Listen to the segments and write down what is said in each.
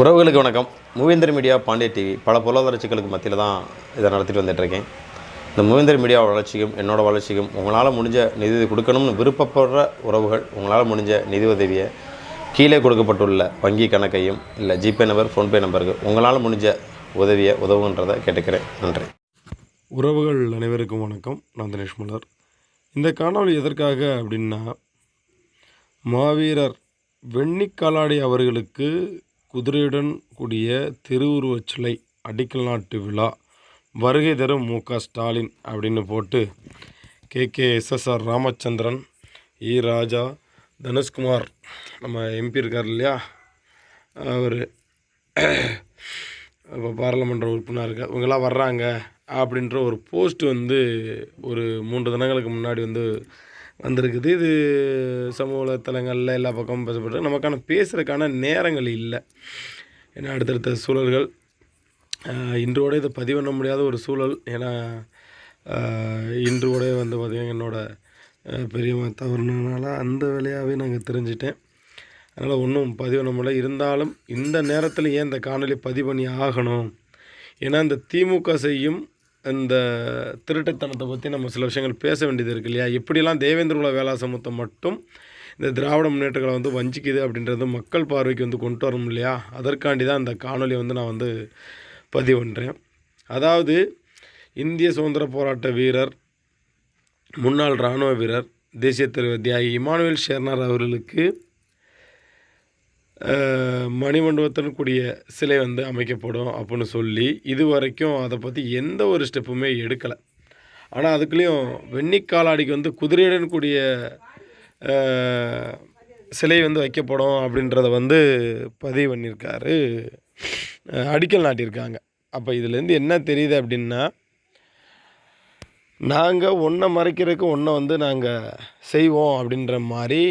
உறவுகளுக்கு வணக்கம். மூவேந்தர் media Pandya TV பல பொருளாதார சிக்கலுக்கு மத்தியில் தான் இதை நடத்திட்டு வந்துட்டுருக்கேன். இந்த மூவேந்தர் மீடியா வளர்ச்சிக்கும் என்னோடய வளர்ச்சிக்கும் உங்களால் முடிஞ்ச நிதி கொடுக்கணும்னு விருப்பப்படுற உறவுகள் உங்களால் முடிஞ்ச நிதி உதவியை கீழே கொடுக்கப்பட்டுள்ள வங்கி கணக்கையும் இல்லை ஜிபே நம்பர் ஃபோன்பே நம்பருக்கு உங்களால் முடிஞ்ச உதவியை உதவுன்றதை கேட்டுக்கிறேன். நன்றி. உறவுகள் அனைவருக்கும் வணக்கம். நான் தினேஷ் மலர். இந்த காணொளி எதற்காக அப்படின்னா மாவீரர் வெண்ணிக்காலாடி அவர்களுக்கு குதிரையுடன் கூடிய திருவுருவச் சிலை அடிக்கல் நாட்டு விழா வருகை தரும் மு. க. ஸ்டாலின் அப்படின்னு போட்டு கே. கே. எஸ்எஸ்ஆர் ராமச்சந்திரன் இ. ராஜா தனுஷ்குமார் நம்ம எம்பி இருக்கார் இல்லையா? அவர். இப்போ பாராளுமன்ற உறுப்பினர்கள் இவங்கெல்லாம் வர்றாங்க அப்படின்ற ஒரு போஸ்ட் வந்து ஒரு மூன்று தினங்களுக்கு முன்னாடி வந்து வந்திருக்குது. இது சமூக வலைத்தளங்களில் எல்லா பக்கமும் பேசப்பட்டு நமக்கான பேசுகிறதுக்கான நேரங்கள் இல்லை. ஏன்னா அடுத்தடுத்த சூழல்கள் இன்றோட இதை பதிவு பண்ண முடியாத ஒரு சூழல். ஏன்னா இன்றோட வந்து பார்த்திங்கன்னா என்னோடய ஆஹ், பெரியம்மா அந்த வேலையாகவே நாங்கள் தெரிஞ்சிட்டேன். அதனால் ஒன்றும் பதிவு பண்ண முடியல. இருந்தாலும் இந்த நேரத்தில் ஏன் இந்த காணொலி பதிவு பண்ணி ஆகணும்? ஏன்னா இந்த திமுக செய்யும் இந்த திருட்டுத்தனத்தை பற்றி நம்ம சில விஷயங்கள் பேச வேண்டியது இருக்கு இல்லையா? எப்படிலாம் தேவேந்திர குல வேளா சமூகத்தை மட்டும் இந்த திராவிட முன்னேற்றங்களை வந்து வஞ்சிக்குது அப்படின்றது மக்கள் பார்வைக்கு வந்து கொண்டு வரணும் இல்லையா? அதற்காண்டி தான் இந்த காணொலி வந்து நான் வந்து பதிவு பண்ணுறேன் அதாவது இந்திய சுதந்திர போராட்ட வீரர் முன்னாள் இராணுவ வீரர் தேசிய தலைவர் தியாகி இமானுவேல் ஷெர்னார் அவர்களுக்கு மணிமண்டபத்துடன் கூடிய சிலை வந்து அமைக்கப்படும் அப்படின்னு சொல்லி இது வரைக்கும் அதை பற்றி எந்த ஒரு ஸ்டெப்புமே எடுக்கலை. ஆனால் அதுக்குள்ளேயும் வெண்ணிக்காலாடிக்கு வந்து குதிரையுடன் கூடிய சிலை வந்து வைக்கப்படும் அப்படின்றத வந்து பதிவு பண்ணியிருக்காரு. அடிக்கல் நாட்டியிருக்காங்க. அப்போ இதுலேருந்து என்ன தெரியுது அப்படின்னா நாங்கள் ஒன்றை மறைக்கிறதுக்கு ஒன்றை வந்து நாங்கள் செய்வோம் அப்படின்ற மாதிரி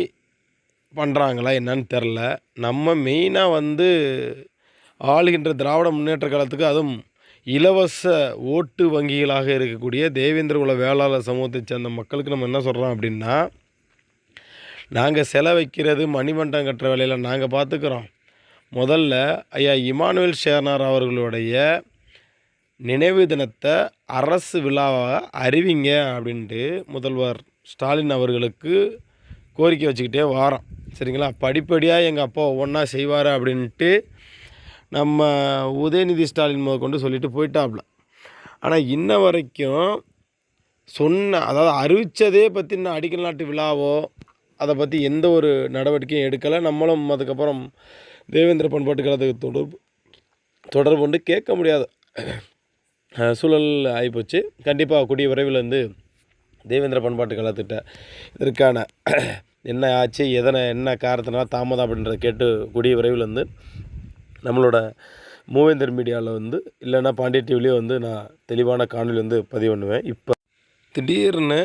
பண்ணுறாங்களா என்னன்னு தெரில நம்ம மெயினாக வந்து ஆளுகின்ற திராவிட முன்னேற்ற காலத்துக்கு அதுவும் இலவச ஓட்டு வங்கிகளாக இருக்கக்கூடிய தேவேந்திர குல வேளாளர் சமூகத்தை சேர்ந்த மக்களுக்கு நம்ம என்ன சொல்கிறோம் அப்படின்னா நாங்கள் செலை வைக்கிறது மணிமண்டம் கட்டுற வேலையில் நாங்கள் பார்த்துக்குறோம் முதல்ல ஐயா இமானுவேல் ஷேர்னார் அவர்களுடைய நினைவு தினத்தை அரசு விழாவாக அறிவிங்க அப்படின்ட்டு முதல்வர் ஸ்டாலின் அவர்களுக்கு கோரிக்கை வச்சுக்கிட்டே வாரோம். சரிங்களா? படிப்படியாக எங்கள் அப்பா ஒவ்வொன்றா செய்வார் அப்படின்ட்டு நம்ம உதயநிதி ஸ்டாலின் முத கொண்டு சொல்லிட்டு போயிட்டாப்புல ஆனால் இன்ன வரைக்கும் சொன்ன அதாவது அறிவித்ததே பற்றி இன்னும் அடிக்கல் நாட்டு விழாவோ அதை பற்றி எந்த ஒரு நடவடிக்கையும் எடுக்கலை. நம்மளும் அதுக்கப்புறம் தேவேந்திர பண்பாட்டு கழகத்துக்கு தொடர்பு தொடர்பு கொண்டு கேட்க முடியாது சூழல் ஆகிப்போச்சு கண்டிப்பாக கூடிய விரைவில் வந்து தேவேந்திர பண்பாட்டு கழகத்திட்ட இதற்கான என்ன ஆச்சு எதனை என்ன காரணத்தினால தாமதம் அப்படின்றத கேட்டு கூடிய விரைவில் வந்து நம்மளோட மூவேந்தர் மீடியாவில் வந்து இல்லைன்னா பாண்டிய டிவிலேயே வந்து நான் தெளிவான காணொலி வந்து பதிவு பண்ணுவேன். இப்போ திடீர்னு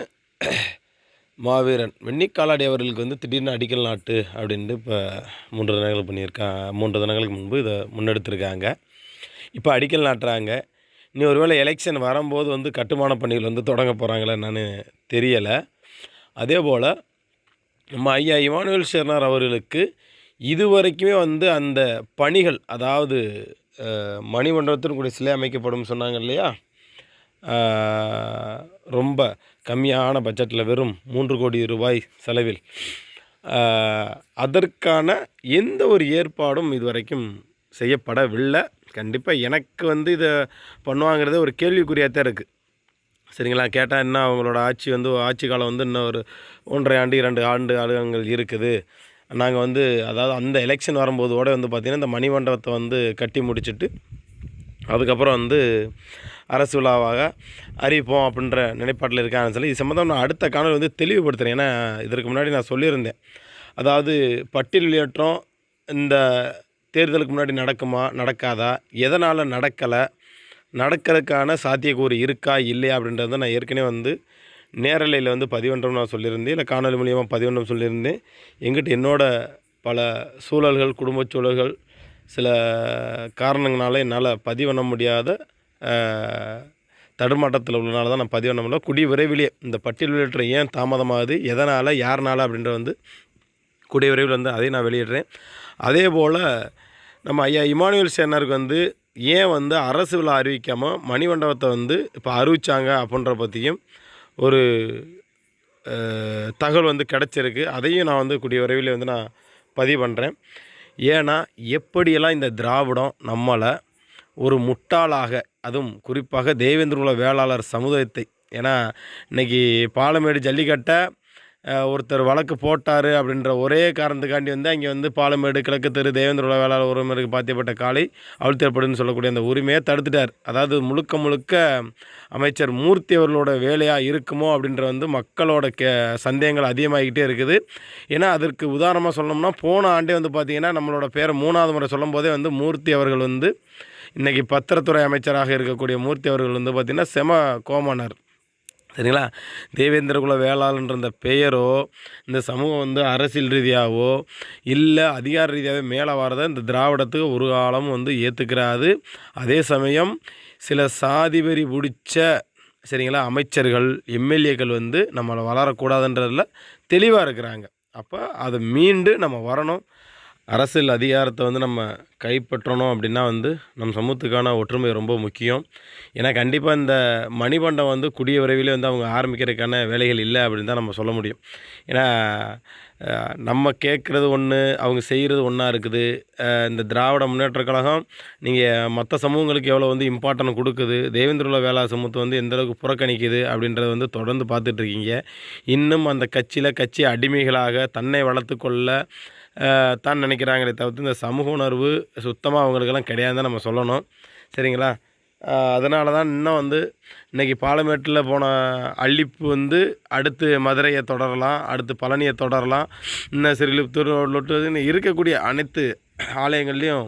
மாவீரன் வெண்ணிக்காலாடி அவர்களுக்கு வந்து திடீர்னு அடிக்கல் நாட்டு அப்படின்ட்டு இப்போ மூன்று தினங்கள் பண்ணியிருக்காங்க மூன்று தினங்களுக்கு முன்பு இதை முன்னெடுத்திருக்காங்க. இப்போ அடிக்கல் நாட்டுறாங்க. இனி ஒருவேளை எலெக்ஷன் வரும்போது வந்து கட்டுமான பணிகள் வந்து தொடங்க போகிறாங்களே நான் தெரியலை. அதே போல் நம்ம ஐயா இமானுவேல் ஷெர்னார் அவர்களுக்கு இது வரைக்குமே வந்து அந்த பணிகள் அதாவது மணிமண்டபத்தின் கூட சிலை அமைக்கப்படும் சொன்னாங்க இல்லையா? ரொம்ப கம்மியான பட்ஜெட்டில் வெறும் மூன்று கோடி ரூபாய் செலவில். அதற்கான எந்த ஒரு ஏற்பாடும் இதுவரைக்கும் செய்யப்படவில்லை. கண்டிப்பாக எனக்கு வந்து இதை பண்ணுவாங்கிறதே ஒரு கேள்விக்குறியாக தான் இருக்குது சரிங்களா? கேட்டால் என்ன அவங்களோட ஆட்சி வந்து ஆட்சி காலம் வந்து இன்னும் ஒரு ஒன்றரை ஆண்டு இரண்டு ஆண்டு ஆளுங்கள் இருக்குது. நாங்கள் வந்து அதாவது அந்த எலெக்ஷன் வரும்போதோட வந்து பார்த்திங்கன்னா இந்த மணிமண்டபத்தை வந்து கட்டி முடிச்சிட்டு அதுக்கப்புறம் வந்து அரசு விழாவாக அறிவிப்போம் அப்படின்ற நிலைப்பாட்டில் இருக்காங்க சொல்லி இது சம்மந்தம் நான் அடுத்த காணொலி வந்து தெளிவுபடுத்துகிறேன் ஏன்னா இதற்கு முன்னாடி நான் சொல்லியிருந்தேன். அதாவது பட்டியல் வெளியேற்றம் இந்த தேர்தலுக்கு முன்னாடி நடக்குமா நடக்காதா எதனால் நடக்கலை நடக்கிறதுக்கான சாத்தியக்கூறு இருக்கா இல்லையா அப்படின்றத நான் ஏற்கனவே வந்து நேரலையில் வந்து பதிவன்றம் நான் சொல்லியிருந்தேன். இல்லை காணொலி மூலியமாக பதிவன்றம் சொல்லியிருந்தேன். எங்கிட்ட என்னோடய பல சூழல்கள் குடும்பச் சூழல்கள் சில காரணங்களால என்னால் பதிவு பண்ண முடியாத தடுமாட்டத்தில் உள்ளனால தான் நான் பதிவு பண்ண முடியல. குடி விரைவிலே இந்த பட்டியல் வெளியேற்றம் ஏன் தாமதமாகுது எதனால் யாருனால அப்படின்ற வந்து கூடிய விரைவில் வந்து அதையும் நான் வெளியிடுறேன். அதே போல் நம்ம ஐயா இமானுவேல் சேனருக்கு வந்து ஏன் வந்து அரசு விழா அறிவிக்காமல் மணிமண்டபத்தை வந்து இப்போ அறிவித்தாங்க அப்படின்ற பற்றியும் ஒரு தகவல் வந்து கிடச்சிருக்கு. அதையும் நான் வந்து கூடிய விரைவில் வந்து நான் பதிவு பண்ணுறேன் ஏன்னா எப்படியெல்லாம் இந்த திராவிடம் நம்மளை ஒரு முட்டாளாக அதுவும் குறிப்பாக தேவேந்திர வேளாளர் சமுதாயத்தை ஏன்னா இன்னைக்கு பாலமேடு ஜல்லிக்கட்டை ஒருத்தர் வழக்கு போட்டார் அப்படின்ற ஒரே காரணத்துக்காண்டி வந்து அங்கே வந்து பாலமேடு கிழக்கு தெரு தேவேந்திர குல வேளாளர் உரிமைக்கு பாத்தியப்பட்ட காலை அழுத்தப்படுன்னு சொல்லக்கூடிய அந்த உரிமையை தடுத்துட்டார். அதாவது முழுக்க முழுக்க அமைச்சர் மூர்த்தி அவர்களோட வேலையாக இருக்குமோ அப்படின்ற வந்து மக்களோட கே சந்தேகங்கள் அதிகமாகிக்கிட்டே இருக்குது. ஏன்னா அதற்கு உதாரணமாக சொல்லணும்னா போன ஆண்டே வந்து பார்த்திங்கன்னா நம்மளோட பேரை மூணாவது முறை சொல்லும் போதே வந்து மூர்த்தி அவர்கள் வந்து இன்றைக்கி பத்திரத்துறை அமைச்சராக இருக்கக்கூடிய மூர்த்தி அவர்கள் வந்து பார்த்திங்கன்னா செம கோமானார். சரிங்களா? தேவேந்திர குல வேளாளன்ற இந்த பெயரோ இந்த சமூகம் வந்து அரசியல் ரீதியாகவோ இல்லை அதிகார ரீதியாகவே மேலே வரதை இந்த திராவிடத்துக்கு ஒரு காலம் வந்து ஏற்றுக்கிறாது அதே சமயம் சில சாதிபரி பிடிச்ச சரிங்களா அமைச்சர்கள் எம்எல்ஏக்கள் வந்து நம்மளை வளரக்கூடாதுன்றதில் தெளிவாக இருக்கிறாங்க. அப்போ அதை மீண்டு நம்ம வரணும். அரசியல் அதிகாரத்தை வந்து நம்ம கைப்பற்றணும் அப்படின்னா வந்து நம்ம சமூகத்துக்கான ஒற்றுமை ரொம்ப முக்கியம். ஏன்னா கண்டிப்பாக இந்த மணிபண்டம் வந்து கூடிய விரைவிலே வந்து அவங்க ஆரம்பிக்கிறதுக்கான வேலைகள் இல்லை அப்படின்னு தான் நம்ம சொல்ல முடியும். ஏன்னா நம்ம கேட்குறது ஒன்று அவங்க செய்கிறது ஒன்றா இருக்குது. இந்த திராவிட முன்னேற்ற கழகம் நீங்கள் மற்ற சமூகங்களுக்கு எவ்வளோ வந்து இம்பார்ட்டன்ட் கொடுக்குது தேவேந்திரகுல வேளா சமூகத்தை வந்து எந்தளவுக்கு புறக்கணிக்குது அப்படின்றத வந்து தொடர்ந்து பார்த்துட்ருக்கீங்க இன்னும் அந்த கட்சியில் கட்சி அடிமைகளாக தன்னை வளர்த்துக்கொள்ள தான் நினைக்கிறாங்களே தவிர்த்து இந்த சமூக உணர்வு சுத்தமாக அவங்களுக்கெல்லாம் கிடையாதுன்னு நம்ம சொல்லணும். சரிங்களா? அதனால தான் இன்னும் வந்து இன்றைக்கி பாலமேட்டில் போன அள்ளிப்பு வந்து அடுத்து மதுரையை தொடரலாம் அடுத்து பழனியை தொடரலாம். இன்னும் சிறுலிப்தூர் இன்னும் இருக்கக்கூடிய அனைத்து ஆலயங்கள்லேயும்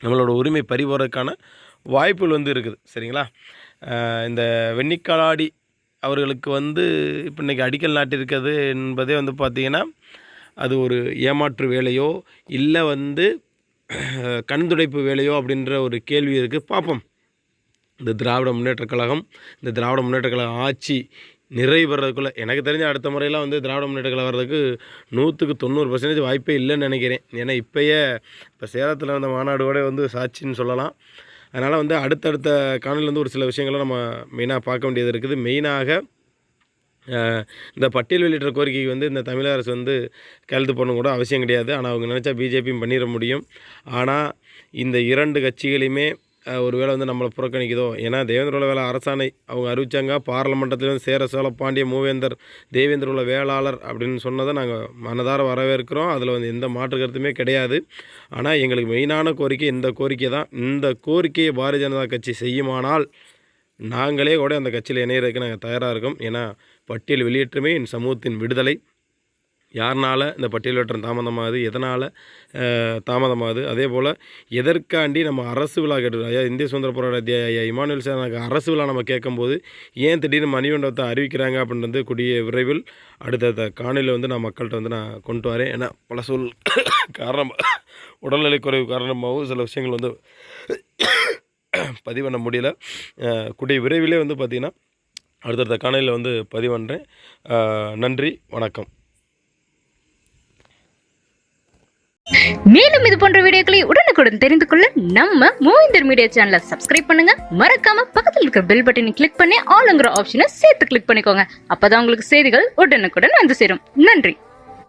நம்மளோட உரிமை பறிபோறதுக்கான வாய்ப்புகள் வந்து இருக்குது. சரிங்களா? இந்த வெண்ணிக்காலாடி அவர்களுக்கு வந்து இப்போ இன்றைக்கி அடிக்கல் நாட்டிருக்கிறது என்பதே வந்து பார்த்திங்கன்னா அது ஒரு ஏமாற்று வேலையோ இல்லை வந்து கண்துடைப்பு கண் துடைப்பு வேலையோ அப்படின்ற ஒரு கேள்வி இருக்குது பார்ப்போம் இந்த திராவிட முன்னேற்றக் கழகம் இந்த திராவிட முன்னேற்றக் கழகம் ஆட்சி நிறைவு பெறதுக்குள்ளே எனக்கு தெரிஞ்ச அடுத்த முறையெல்லாம் வந்து திராவிட முன்னேற்ற கழகம் வர்றதுக்கு நூற்றுக்கு தொண்ணூறு பர்சன்டேஜ் வாய்ப்பே இல்லைன்னு நினைக்கிறேன். ஏன்னா இப்போயே இப்போ சேலத்தில் நடந்த மாநாடோட வந்து சாட்சின்னு சொல்லலாம். அதனால் வந்து அடுத்தடுத்த காணொலியில் வந்து ஒரு சில விஷயங்களை நம்ம மெயினாக பார்க்க வேண்டியது இருக்குது. மெயினாக இந்த பட்டியல் வெளியிட்ட கோரிக்கைக்கு வந்து இந்த தமிழக அரசு வந்து கையெழுத்து போடணும் கூட அவசியம் கிடையாது. ஆனால் அவங்க நினச்சா பிஜேபியும் பண்ணிட முடியும். ஆனால் இந்த இரண்டு கட்சிகளையுமே ஒருவேளை வந்து நம்மளை புறக்கணிக்குதோ? ஏன்னா தேவேந்திரோட வேலை அரசாணை. அவங்க அறிவிச்சாங்க பாராளுமன்றத்தில் வந்து சேர சோழ பாண்டிய மூவேந்தர் தேவேந்திரோட வேளாளர் அப்படின்னு சொன்னதை நாங்கள் மனதார வரவேற்கிறோம். அதில் வந்து எந்த மாற்று கருத்துமே கிடையாது. ஆனால் எங்களுக்கு மெயினான கோரிக்கை இந்த கோரிக்கை தான் இந்த கோரிக்கையை பாரதிய ஜனதா கட்சி செய்யுமானால் நாங்களே கூட அந்த கட்சியில் இணையிறதுக்கு நாங்கள் தயாராக இருக்கோம். ஏன்னா பட்டியல் வெளியேற்றமே என் சமூகத்தின் விடுதலை. யாருனால இந்த பட்டியல் வெற்றம் தாமதமாகுது எதனால் தாமதமாகுது அதே போல் எதற்காண்டி நம்ம அரசு விழா கேட்டுருக்கோம் ஐயா இந்திய சுதந்திர போராட்ட ஐயா சார் நாங்கள் அரசு விழா நம்ம கேட்கும்போது ஏன் திடீர்னு மணிமண்டபத்தை அறிவிக்கிறாங்க அப்படின்றது கூடிய விரைவில் அடுத்தடுத்த காணொலியில் வந்து நான் மக்கள்கிட்ட வந்து நான் கொண்டு வரேன். ஏன்னா பல சூழ் காரணமாக உடல்நிலை குறைவு காரணமாகவும் சில விஷயங்கள் வந்து பதிவு பண்ண முடியல கூடிய விரைவிலே வந்து பார்த்திங்கன்னா அடுத்தடுத்த காணொலியில் வந்து பதிவு பண்ணுறேன் நன்றி வணக்கம். மேலும் இது போன்ற வீடியோக்களை உடனுக்குடன் தெரிந்து கொள்ள நம்ம மூவிந்தர் மீடியா சேனலை சப்ஸ்கிரைப் பண்ணுங்க. மறக்காம பக்கத்தில் இருக்கிற பெல் பட்டனை கிளிக் பண்ணி ஆளுங்கிற ஆப்ஷனை சேர்த்து கிளிக் பண்ணிக்கோங்க. அப்பதான் உங்களுக்கு செய்திகள் உடனுக்குடன் வந்து சேரும். நன்றி.